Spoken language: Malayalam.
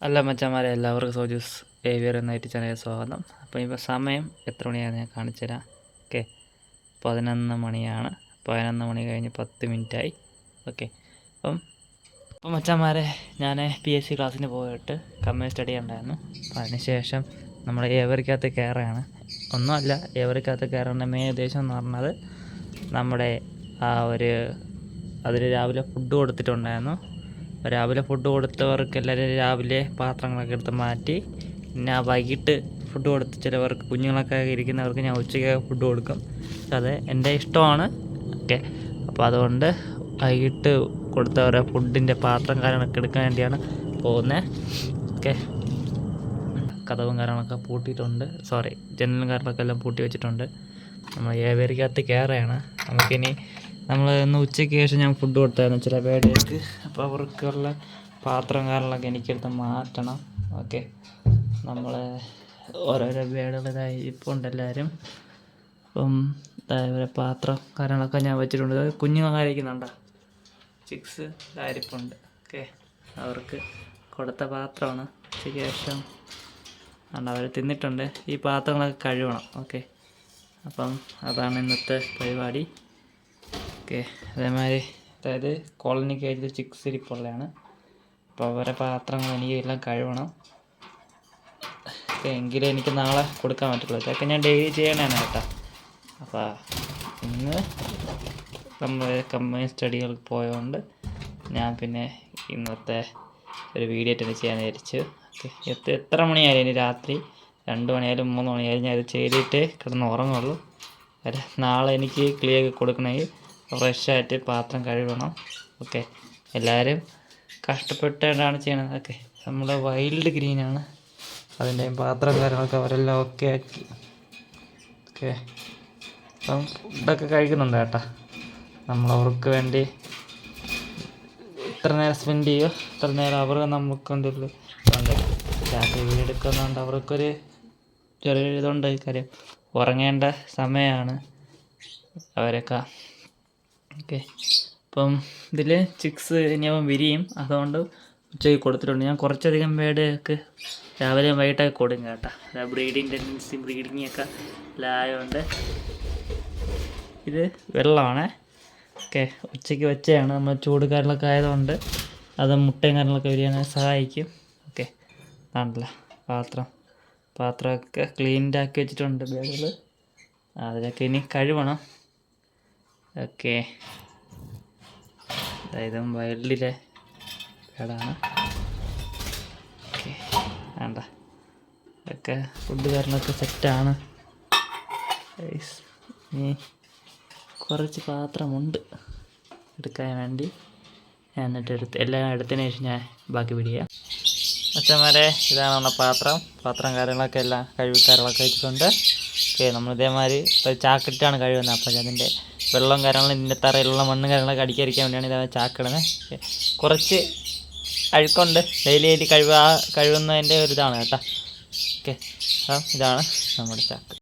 അല്ല മച്ചന്മാരെ എല്ലാവർക്കും സോജൂസ് ഏവിയർ എന്ന യൂട്യൂബ് ചാനലിൽ സ്വാഗതം. അപ്പോൾ ഇപ്പോൾ സമയം എത്ര മണിയാണ് ഞാൻ കാണിച്ചു തരാം. ഓക്കെ പതിനൊന്ന് മണിയാണ്. പതിനൊന്ന് മണി കഴിഞ്ഞ് പത്ത് മിനിറ്റായി ഓക്കെ അപ്പം അപ്പം മച്ചന്മാരെ ഞാൻ പി എസ് സി ക്ലാസ്സിന് പോയിട്ട് കമ്മ്യൂൺ സ്റ്റഡി ഉണ്ടായിരുന്നു അപ്പോൾ അതിനുശേഷം നമ്മൾ ഏവർക്കകത്ത് കയറുകയാണ് ഒന്നുമല്ല ഏവർക്കകത്ത് കയറേണ്ട മെയിൻ ഉദ്ദേശം എന്ന് പറഞ്ഞത് നമ്മുടെ ആ ഒരു അതിൽ രാവിലെ ഫുഡ് കൊടുത്തിട്ടുണ്ടായിരുന്നു. രാവിലെ ഫുഡ് കൊടുത്തവർക്ക് എല്ലാവരും രാവിലെ പാത്രങ്ങളൊക്കെ എടുത്ത് മാറ്റി. പിന്നെ വൈകിട്ട് ഫുഡ് കൊടുത്ത് ചിലവർക്ക് കുഞ്ഞുങ്ങളൊക്കെ ഇരിക്കുന്നവർക്ക് ഞാൻ ഉച്ചയ്ക്ക് ഫുഡ് കൊടുക്കും. അത് എന്റെ ഇഷ്ടമാണ്. ഓക്കെ. അപ്പോൾ അതുകൊണ്ട് വൈകിട്ട് കൊടുത്തവരെ ഫുഡിന്റെ പാത്രം കാര്യങ്ങളൊക്കെ എടുക്കാൻ വേണ്ടിയാണ് പോകുന്നത് ഓക്കെ. കഥവും കാര്യങ്ങളൊക്കെ പൂട്ടിയിട്ടുണ്ട്. സോറി ജനലും കാര്യങ്ങളൊക്കെ എല്ലാം പൂട്ടി വെച്ചിട്ടുണ്ട്. നമ്മൾ ഏവേരിക്കകത്ത് കയറുകയാണ്. നമുക്കിനി നമ്മൾ ഇന്ന് ഉച്ചയ്ക്ക് ശേഷം ഞാൻ ഫുഡ് കൊടുത്തായിരുന്നു ചില പേടേക്ക് അപ്പോൾ അവർക്കുള്ള പാത്രം കാരണമൊക്കെ എനിക്കെടുത്ത് മാറ്റണം. ഓക്കെ. നമ്മൾ ഓരോരോ വേടുകളതായി ഇപ്പോൾ ഉണ്ട് എല്ലാവരും അപ്പം അതായത് പാത്രം കാര്യങ്ങളൊക്കെ ഞാൻ വെച്ചിട്ടുണ്ട്. കുഞ്ഞുങ്ങൾ കഴിക്കുന്നുണ്ടോ ചിക്സ് കാര്യപ്പുണ്ട് ഓക്കെ. അവർക്ക് കൊടുത്ത പാത്രമാണ്. ഉച്ചയ്ക്ക് ശേഷം അതുകൊണ്ട് അവർ തിന്നിട്ടുണ്ട്. ഈ പാത്രങ്ങളൊക്കെ കഴുകണം. ഓക്കെ. അപ്പം അതാണ് ഇന്നത്തെ പരിപാടി. ഓക്കെ. അതേമാതിരി അതായത് കോളനി കയറ്റി ചിക്സ് ഇരിപ്പുള്ളതാണ് അപ്പോൾ അവരെ പാത്രങ്ങൾ എനിക്ക് എല്ലാം കഴുകണം. ഓക്കെ എങ്കിലേ എനിക്ക് നാളെ കൊടുക്കാൻ പറ്റുള്ളൂ. ഇതൊക്കെ ഞാൻ ഡെയിലി ചെയ്യണേനെ കേട്ടോ. അപ്പോൾ ഇന്ന് നമ്മൾ കമ്പനി സ്റ്റഡികൾ പോയതുകൊണ്ട് ഞാൻ പിന്നെ ഇന്നത്തെ ഒരു വീഡിയോ അറ്റൻഡ് ചെയ്യാൻ വിചാരിച്ചു. എത്ര എത്ര മണിയായാലും ഇനി രാത്രി രണ്ട് മണിയായാലും മൂന്ന് മണിയായാലും ഞാൻ ഇത് ചെയ്തിട്ട് കിടന്ന് ഉറങ്ങുള്ളൂ നാളെ എനിക്ക് ക്ലിയർ കൊടുക്കണമെങ്കിൽ ഫ്രഷായിട്ട് പാത്രം കഴുകണം. ഓക്കെ. എല്ലാവരും കഷ്ടപ്പെട്ടാണ് ചെയ്യണത്. ഓക്കെ. നമ്മുടെ വൈൽഡ് ഗ്രീനാണ്. അതിന്റെ പാത്രം കാര്യങ്ങളൊക്കെ അവരെല്ലാം ഓക്കെ ആക്കി. ഓക്കെ. അപ്പം ഫുഡൊക്കെ കഴിക്കുന്നുണ്ട് കേട്ടോ. നമ്മളവർക്ക് വേണ്ടി ഇത്ര നേരം സ്പെൻഡ് ചെയ്യുമോ ഇത്ര നേരം അവർ നമുക്ക് എന്തെങ്കിലും ഉണ്ട് രാത്രി വീടെടുക്കുന്നതുകൊണ്ട് അവർക്കൊരു ചെറിയൊരു ഇതുണ്ട് കാര്യം. ഉറങ്ങേണ്ട സമയമാണ് അവരൊക്കെ. ഓക്കെ. അപ്പം ഇതിൽ ചിക്സ് ഇനി അവൻ വിരിയും. അതുകൊണ്ട് ഉച്ചയ്ക്ക് കൊടുത്തിട്ടുണ്ട്. ഞാൻ കുറച്ചധികം പേടൊക്കെ രാവിലെയും വൈകിട്ടൊക്കെ കൊടുക്കും കേട്ടോ. ബ്രീഡിങ് ടെൻഡൻസി ബ്രീഡിങ് ഒക്കെ ആയതുകൊണ്ട് ഇത് വെള്ളമാണ്. ഓക്കെ. ഉച്ചയ്ക്ക് വെച്ചതാണ് നമ്മൾ ചൂട് കാര്യങ്ങളൊക്കെ ആയതുകൊണ്ട് അത് മുട്ടയും കാര്യങ്ങളൊക്കെ വിരിയാൻ സഹായിക്കും. ഓക്കെ. ആണല്ലോ പാത്രം. പാത്രമൊക്കെ ക്ലീൻഡ് ആക്കി വെച്ചിട്ടുണ്ട് ബേഡുകൾ അതിലൊക്കെ ഇനി കഴുകണം ഓക്കെ. അതായത് വയലിലെ ബേഡാണ് ഓക്കെ വേണ്ട. ഇതൊക്കെ ഫുഡ് കാര്യങ്ങളൊക്കെ സെറ്റാണ് കുറച്ച് പാത്രമുണ്ട് എടുക്കാൻ വേണ്ടി. ഞാൻ എന്നിട്ട് എടുത്ത് എല്ലാം എടുത്തതിന് ശേഷം ഞാൻ ബാക്കി പിടിക്കുക അച്ഛന്മാരെ ഇതാണ് നമ്മുടെ പാത്രം. പാത്രം കാര്യങ്ങളൊക്കെ എല്ലാം കഴുകിക്കാരങ്ങളൊക്കെ വെച്ചിട്ടുണ്ട്. ഓക്കെ നമ്മൾ ഇതേമാതിരി ഇപ്പോൾ ചാക്കിട്ടാണ് കഴിവുന്നത് അപ്പോൾ അതിന്റെ വെള്ളം കാര്യങ്ങളും ഇതിന്റെ തറയിലുള്ള മണ്ണ് കാര്യങ്ങളൊക്കെ അടിക്കാതിരിക്കാൻ വേണ്ടിയാണ് ഇതാ ചാക്കിടുന്നത്. കുറച്ച് അഴുക്കുണ്ട്. ഡെയിലി ഡെയിലി കഴിവ് കഴുകുന്നതിന്റെ ഒരു ഇതാണ് കേട്ടോ. ഓക്കെ ഇതാണ് നമ്മുടെ ചാക്ക്.